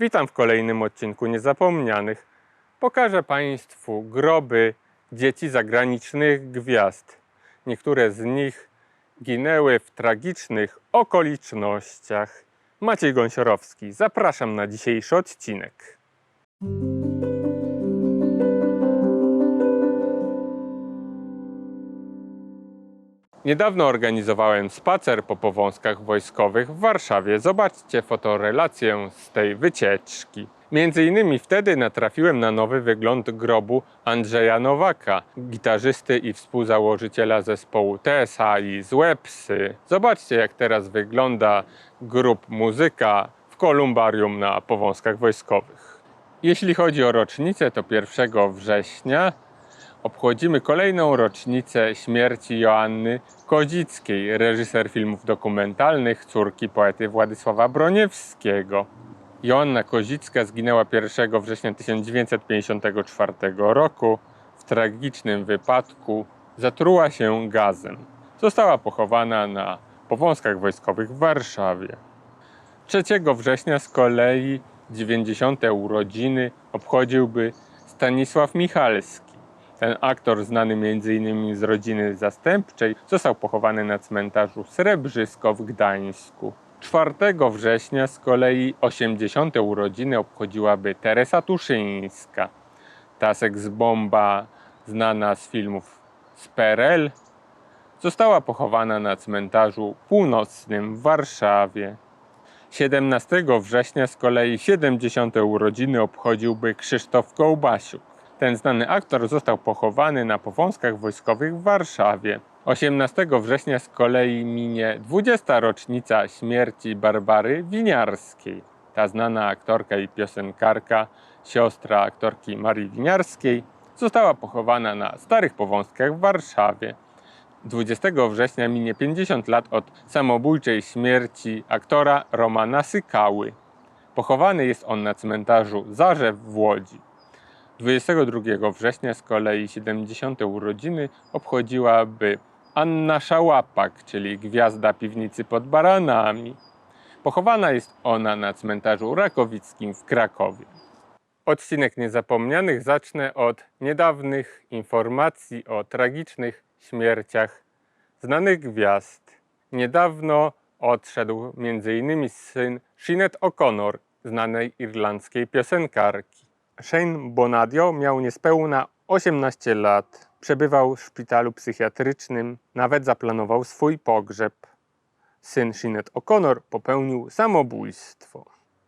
Witam w kolejnym odcinku Niezapomnianych. Pokażę Państwu groby dzieci zagranicznych gwiazd. Niektóre z nich ginęły w tragicznych okolicznościach. Maciej Gąsiorowski, zapraszam na dzisiejszy odcinek. Niedawno organizowałem spacer po powązkach wojskowych w Warszawie. Zobaczcie fotorelację z tej wycieczki. Między innymi wtedy natrafiłem na nowy wygląd grobu Andrzeja Nowaka, gitarzysty i współzałożyciela zespołu TSA i Złe Psy. Zobaczcie jak teraz wygląda grób muzyka w kolumbarium na powązkach wojskowych. Jeśli chodzi o rocznicę, to 1 września obchodzimy kolejną rocznicę śmierci Joanny Kozickiej, reżyser filmów dokumentalnych, córki poety Władysława Broniewskiego. Joanna Kozicka zginęła 1 września 1954 roku w tragicznym wypadku. Zatruła się gazem. Została pochowana na powązkach wojskowych w Warszawie. 3 września z kolei 90. urodziny obchodziłby Stanisław Michalski. Ten aktor, znany m.in. z rodziny zastępczej, został pochowany na cmentarzu Srebrzysko w Gdańsku. 4 września z kolei 80. urodziny obchodziłaby Teresa Tuszyńska. Tasek z Bomba, znana z filmów z PRL, została pochowana na cmentarzu północnym w Warszawie. 17 września z kolei 70. urodziny obchodziłby Krzysztof Kołbasiuk. Ten znany aktor został pochowany na powązkach wojskowych w Warszawie. 18 września z kolei minie 20. rocznica śmierci Barbary Winiarskiej. Ta znana aktorka i piosenkarka, siostra aktorki Marii Winiarskiej, została pochowana na Starych Powązkach w Warszawie. 20 września minie 50 lat od samobójczej śmierci aktora Romana Sykały. Pochowany jest on na cmentarzu Zarzew w Łodzi. 22 września z kolei 70. urodziny obchodziłaby Anna Szałapak, czyli gwiazda piwnicy pod baranami. Pochowana jest ona na cmentarzu Rakowickim w Krakowie. Odcinek Niezapomnianych zacznę od niedawnych informacji o tragicznych śmierciach znanych gwiazd. Niedawno odszedł m.in. syn Sinead O'Connor, znanej irlandzkiej piosenkarki. Shane Bonadio miał niespełna 18 lat. Przebywał w szpitalu psychiatrycznym, nawet zaplanował swój pogrzeb. Syn Sinead O'Connor popełnił samobójstwo.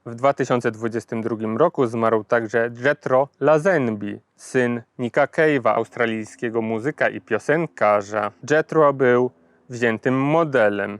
W 2022 roku zmarł także Jethro Lazenby, syn Nicka Cave'a, australijskiego muzyka i piosenkarza. Jethro był wziętym modelem.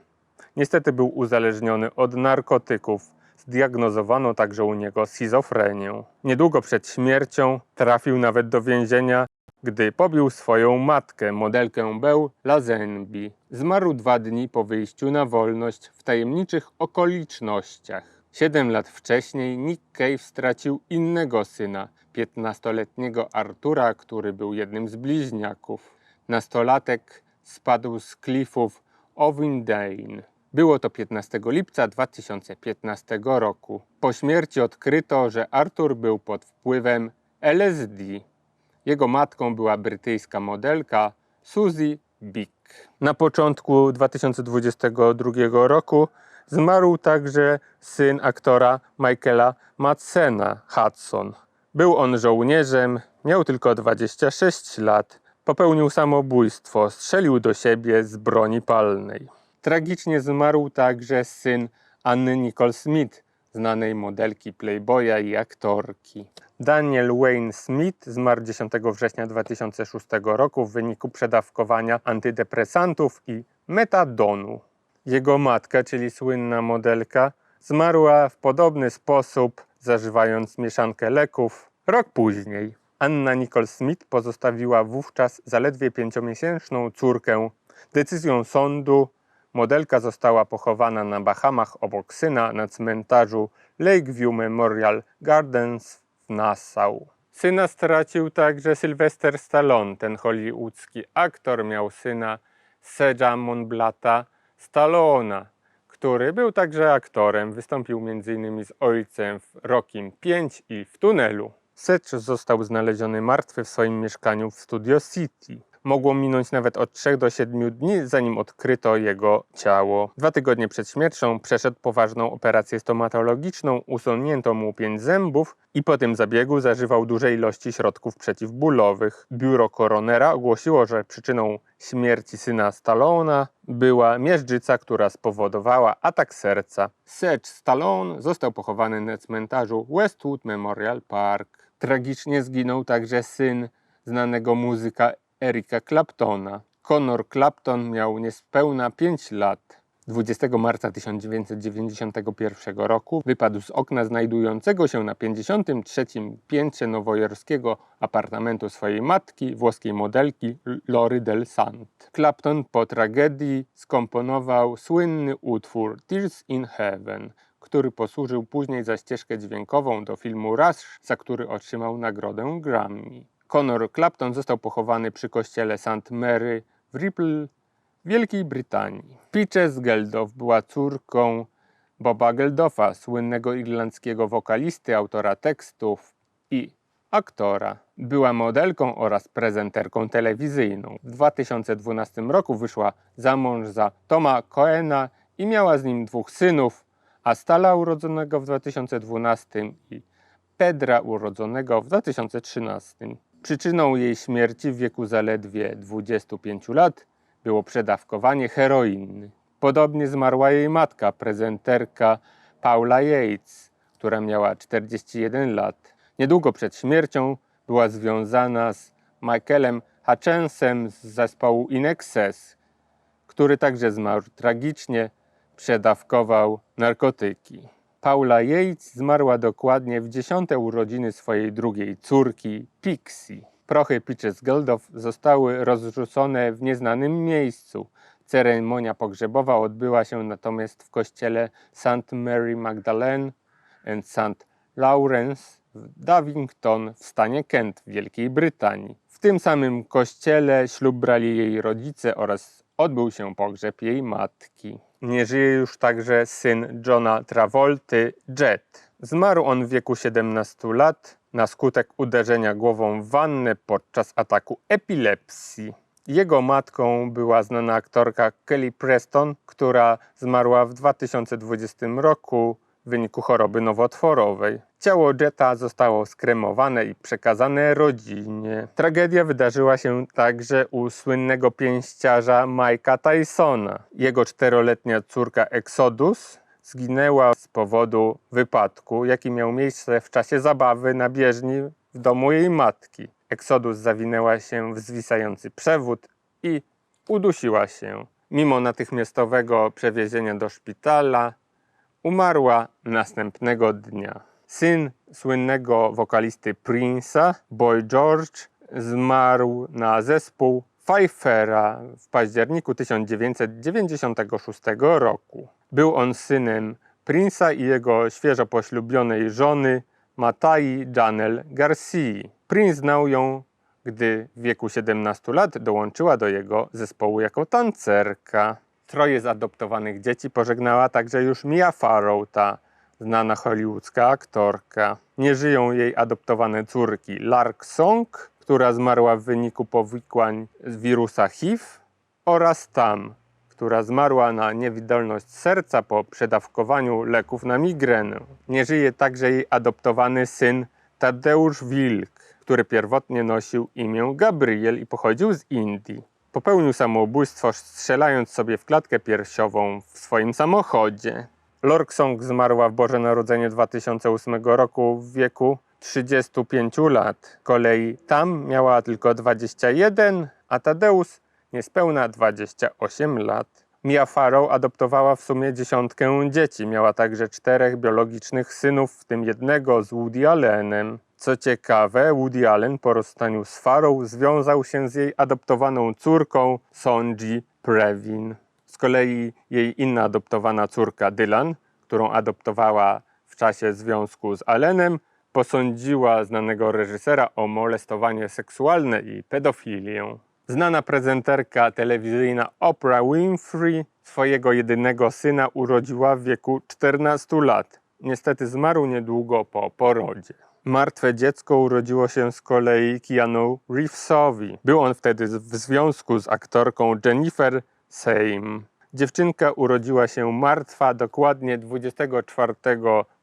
Niestety był uzależniony od narkotyków. Zdiagnozowano także u niego schizofrenię. Niedługo przed śmiercią trafił nawet do więzienia, gdy pobił swoją matkę, modelkę Beł Lazenby. Zmarł dwa dni po wyjściu na wolność w tajemniczych okolicznościach. Siedem lat wcześniej Nick Cave stracił innego syna, 15-letniego Artura, który był jednym z bliźniaków. Nastolatek spadł z klifów Ovindane. Było to 15 lipca 2015 roku. Po śmierci odkryto, że Artur był pod wpływem LSD. Jego matką była brytyjska modelka Suzy Bick. Na początku 2022 roku zmarł także syn aktora Michaela Madsena, Hudson. Był on żołnierzem, miał tylko 26 lat. Popełnił samobójstwo, strzelił do siebie z broni palnej. Tragicznie zmarł także syn Anny Nicole Smith, znanej modelki Playboya i aktorki. Daniel Wayne Smith zmarł 10 września 2006 roku w wyniku przedawkowania antydepresantów i metadonu. Jego matka, czyli słynna modelka, zmarła w podobny sposób, zażywając mieszankę leków rok później. Anna Nicole Smith pozostawiła wówczas zaledwie pięciomiesięczną córkę. Decyzją sądu modelka została pochowana na Bahamach obok syna na cmentarzu Lakeview Memorial Gardens w Nassau. Syna stracił także Sylvester Stallone, ten hollywoodzki aktor miał syna Serge'a Monblata Stallona, który był także aktorem. Wystąpił m.in. z ojcem w Rokim 5 i w Tunelu. Setch został znaleziony martwy w swoim mieszkaniu w Studio City. Mogło minąć nawet od 3 do 7 dni, zanim odkryto jego ciało. Dwa tygodnie przed śmiercią przeszedł poważną operację stomatologiczną, usunięto mu pięć zębów i po tym zabiegu zażywał duże ilości środków przeciwbólowych. Biuro koronera ogłosiło, że przyczyną śmierci syna Stallona była miażdżyca, która spowodowała atak serca. Sedge Stallone został pochowany na cmentarzu Westwood Memorial Park. Tragicznie zginął także syn znanego muzyka Erika Claptona. Conor Clapton miał niespełna 5 lat. 20 marca 1991 roku wypadł z okna znajdującego się na 53 piętrze nowojorskiego apartamentu swojej matki, włoskiej modelki Lory Del Sant. Clapton po tragedii skomponował słynny utwór Tears in Heaven, który posłużył później za ścieżkę dźwiękową do filmu Rush, za który otrzymał nagrodę Grammy. Conor Clapton został pochowany przy kościele St. Mary w Ripple, Wielkiej Brytanii. Peaches Geldof była córką Boba Geldofa, słynnego irlandzkiego wokalisty, autora tekstów i aktora. Była modelką oraz prezenterką telewizyjną. W 2012 roku wyszła za mąż za Toma Coena i miała z nim dwóch synów, Astala urodzonego w 2012 i Pedra urodzonego w 2013. Przyczyną jej śmierci w wieku zaledwie 25 lat było przedawkowanie heroiny. Podobnie zmarła jej matka, prezenterka Paula Yates, która miała 41 lat. Niedługo przed śmiercią była związana z Michaelem Hutchensem z zespołu In Excess, który także zmarł tragicznie, przedawkował narkotyki. Paula Yates zmarła dokładnie w dziesiąte urodziny swojej drugiej córki, Pixie. Prochy Peaches Geldof zostały rozrzucone w nieznanym miejscu. Ceremonia pogrzebowa odbyła się natomiast w kościele St. Mary Magdalene and St. Lawrence w Davington w stanie Kent w Wielkiej Brytanii. W tym samym kościele ślub brali jej rodzice oraz odbył się pogrzeb jej matki. Nie żyje już także syn Johna Travolty, Jet. Zmarł on w wieku 17 lat na skutek uderzenia głową w wannę podczas ataku epilepsji. Jego matką była znana aktorka Kelly Preston, która zmarła w 2020 roku w wyniku choroby nowotworowej. Ciało Jetta zostało skremowane i przekazane rodzinie. Tragedia wydarzyła się także u słynnego pięściarza Mike'a Tysona. Jego czteroletnia córka Exodus zginęła z powodu wypadku, jaki miał miejsce w czasie zabawy na bieżni w domu jej matki. Exodus zawinęła się w zwisający przewód i udusiła się. Mimo natychmiastowego przewiezienia do szpitala, umarła następnego dnia. Syn słynnego wokalisty Prince'a, Boy George, zmarł na zespół Pfeiffera w październiku 1996 roku. Był on synem Prince'a i jego świeżo poślubionej żony Matai Janel Garcia. Prince znał ją, gdy w wieku 17 lat dołączyła do jego zespołu jako tancerka. Troje z adoptowanych dzieci pożegnała także już Mia Farrow, ta znana hollywoodzka aktorka. Nie żyją jej adoptowane córki Lark Song, która zmarła w wyniku powikłań z wirusa HIV oraz Tam, która zmarła na niewydolność serca po przedawkowaniu leków na migrenę. Nie żyje także jej adoptowany syn Tadeusz Wilk, który pierwotnie nosił imię Gabriel i pochodził z Indii. Popełnił samobójstwo strzelając sobie w klatkę piersiową w swoim samochodzie. Lorksong zmarła w Boże Narodzenie 2008 roku w wieku 35 lat. Kolei tam miała tylko 21, a Tadeusz niespełna 28 lat. Mia Farrow adoptowała w sumie dziesiątkę dzieci. Miała także czterech biologicznych synów, w tym jednego z Woody Allenem. Co ciekawe, Woody Allen po rozstaniu z Farrow związał się z jej adoptowaną córką Sonji Previn. Z kolei jej inna adoptowana córka Dylan, którą adoptowała w czasie związku z Allenem, posądziła znanego reżysera o molestowanie seksualne i pedofilię. Znana prezenterka telewizyjna Oprah Winfrey swojego jedynego syna urodziła w wieku 14 lat. Niestety zmarł niedługo po porodzie. Martwe dziecko urodziło się z kolei Keanu Reevesowi. Był on wtedy w związku z aktorką Jennifer Same. Dziewczynka urodziła się martwa dokładnie 24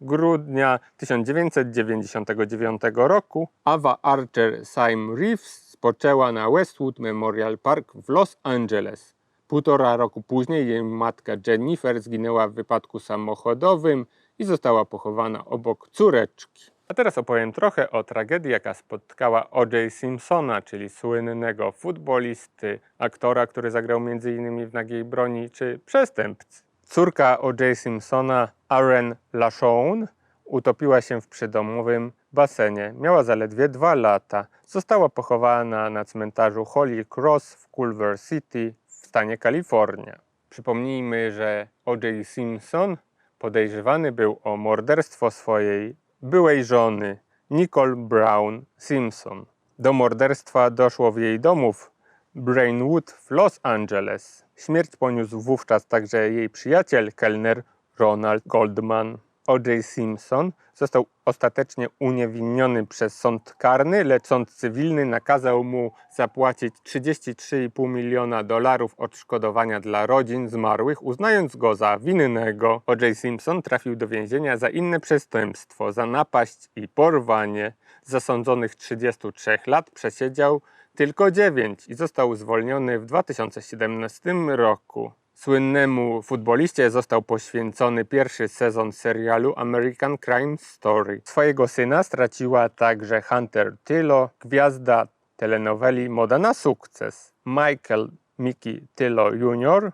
grudnia 1999 roku. Ava Archer Sime Reeves spoczęła na Westwood Memorial Park w Los Angeles. Półtora roku później jej matka Jennifer zginęła w wypadku samochodowym i została pochowana obok córeczki. A teraz opowiem trochę o tragedii, jaka spotkała O.J. Simpsona, czyli słynnego futbolisty, aktora, który zagrał m.in. w Nagiej Broni, czy przestępcy. Córka O.J. Simpsona, Aaron LaShawn, utopiła się w przydomowym basenie. Miała zaledwie dwa lata. Została pochowana na cmentarzu Holy Cross w Culver City w stanie Kalifornia. Przypomnijmy, że O.J. Simpson podejrzewany był o morderstwo swojej byłej żony Nicole Brown Simpson. Do morderstwa doszło w jej domu w Brainwood w Los Angeles. Śmierć poniósł wówczas także jej przyjaciel, kelner Ronald Goldman. O.J. Simpson został ostatecznie uniewinniony przez sąd karny, lecz sąd cywilny nakazał mu zapłacić 33,5 miliona dolarów odszkodowania dla rodzin zmarłych, uznając go za winnego. O.J. Simpson trafił do więzienia za inne przestępstwo, za napaść i porwanie. Zasądzonych 33 lat przesiedział tylko 9 i został zwolniony w 2017 roku. Słynnemu futboliście został poświęcony pierwszy sezon serialu American Crime Story. Swojego syna straciła także Hunter Tylo, gwiazda telenoweli Moda na sukces. Michael Mickey Tylo Jr.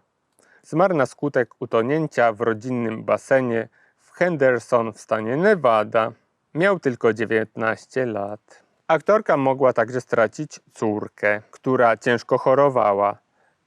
zmarł na skutek utonięcia w rodzinnym basenie w Henderson w stanie Nevada. Miał tylko 19 lat. Aktorka mogła także stracić córkę, która ciężko chorowała.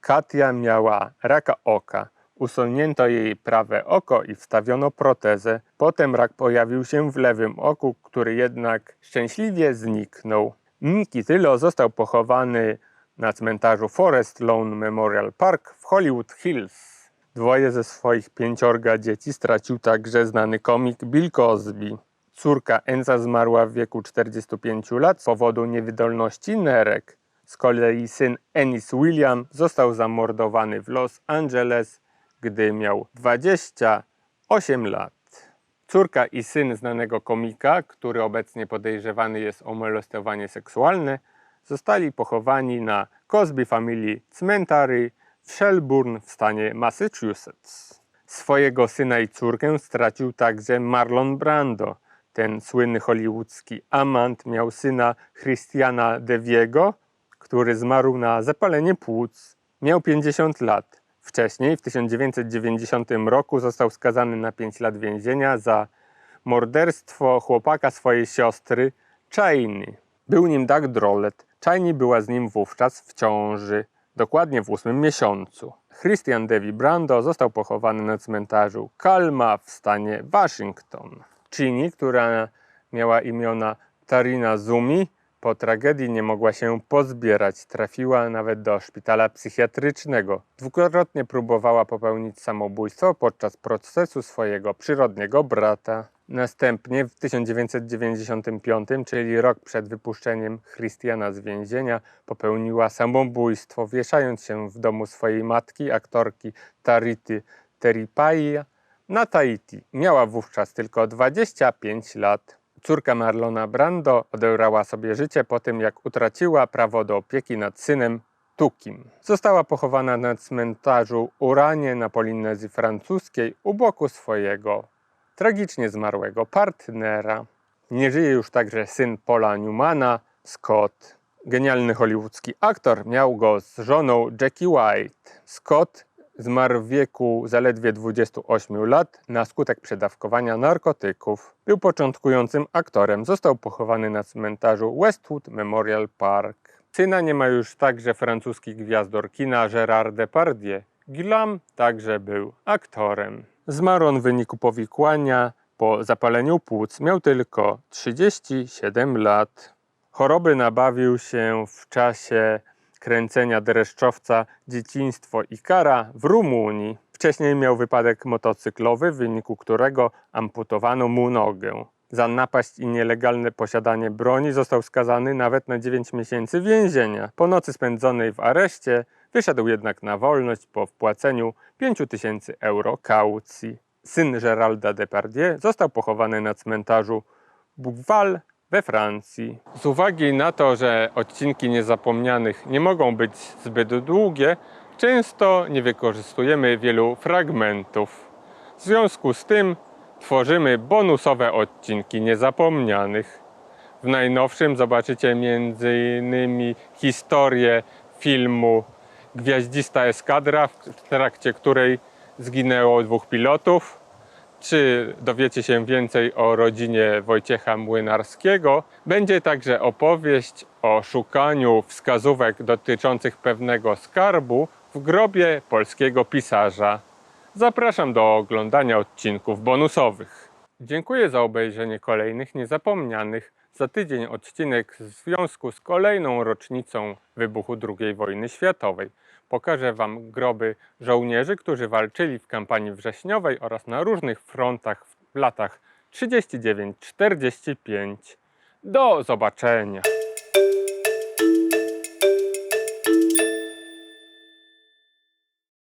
Katia miała raka oka. Usunięto jej prawe oko i wstawiono protezę. Potem rak pojawił się w lewym oku, który jednak szczęśliwie zniknął. Mickey Tylo został pochowany na cmentarzu Forest Lawn Memorial Park w Hollywood Hills. Dwoje ze swoich pięciorga dzieci stracił także znany komik Bill Cosby. Córka Enza zmarła w wieku 45 lat z powodu niewydolności nerek. Z kolei syn Ennis William został zamordowany w Los Angeles, gdy miał 28 lat. Córka i syn znanego komika, który obecnie podejrzewany jest o molestowanie seksualne, zostali pochowani na Cosby Family Cemetery w Shelburne w stanie Massachusetts. Swojego syna i córkę stracił także Marlon Brando. Ten słynny hollywoodzki amant miał syna Christiana Deviego, który zmarł na zapalenie płuc. Miał 50 lat. Wcześniej, w 1990 roku, został skazany na 5 lat więzienia za morderstwo chłopaka swojej siostry, Cheney. Był nim Doug Drollett. Cheney była z nim wówczas w ciąży, dokładnie w ósmym miesiącu. Christian Devi Brando został pochowany na cmentarzu Kalma w stanie Waszyngton. Cheney, która miała imiona Tarina Zumi, po tragedii nie mogła się pozbierać. Trafiła nawet do szpitala psychiatrycznego. Dwukrotnie próbowała popełnić samobójstwo podczas procesu swojego przyrodniego brata. Następnie w 1995, czyli rok przed wypuszczeniem Christiana z więzienia, popełniła samobójstwo, wieszając się w domu swojej matki, aktorki Tarity Teripaia na Tahiti. Miała wówczas tylko 25 lat. Córka Marlona Brando odebrała sobie życie po tym, jak utraciła prawo do opieki nad synem Tukim. Została pochowana na cmentarzu Uranie na Polinezji Francuskiej u boku swojego tragicznie zmarłego partnera. Nie żyje już także syn Paula Newmana, Scott. Genialny hollywoodzki aktor miał go z żoną Jackie White. Scott zmarł w wieku zaledwie 28 lat na skutek przedawkowania narkotyków. Był początkującym aktorem. Został pochowany na cmentarzu Westwood Memorial Park. Syna nie ma już także francuski gwiazdor kina Gérard Depardieu. Guillaume także był aktorem. Zmarł on w wyniku powikłania po zapaleniu płuc. Miał tylko 37 lat. Choroby nabawił się w czasie kręcenia dreszczowca Dzieciństwo i kara w Rumunii. Wcześniej miał wypadek motocyklowy, w wyniku którego amputowano mu nogę. Za napaść i nielegalne posiadanie broni został skazany nawet na 9 miesięcy więzienia. Po nocy spędzonej w areszcie wyszedł jednak na wolność po wpłaceniu 5 tysięcy euro kaucji. Syn Geralda Depardieu został pochowany na cmentarzu Bouval we Francji. Z uwagi na to, że odcinki niezapomnianych nie mogą być zbyt długie, często nie wykorzystujemy wielu fragmentów. W związku z tym tworzymy bonusowe odcinki niezapomnianych. W najnowszym zobaczycie m.in. historię filmu Gwiaździsta Eskadra, w trakcie której zginęło dwóch pilotów. Czy dowiecie się więcej o rodzinie Wojciecha Młynarskiego? Będzie także opowieść o szukaniu wskazówek dotyczących pewnego skarbu w grobie polskiego pisarza. Zapraszam do oglądania odcinków bonusowych. Dziękuję za obejrzenie kolejnych niezapomnianych. Za tydzień odcinek w związku z kolejną rocznicą wybuchu II wojny światowej. Pokażę Wam groby żołnierzy, którzy walczyli w kampanii wrześniowej oraz na różnych frontach w latach 39-45. Do zobaczenia!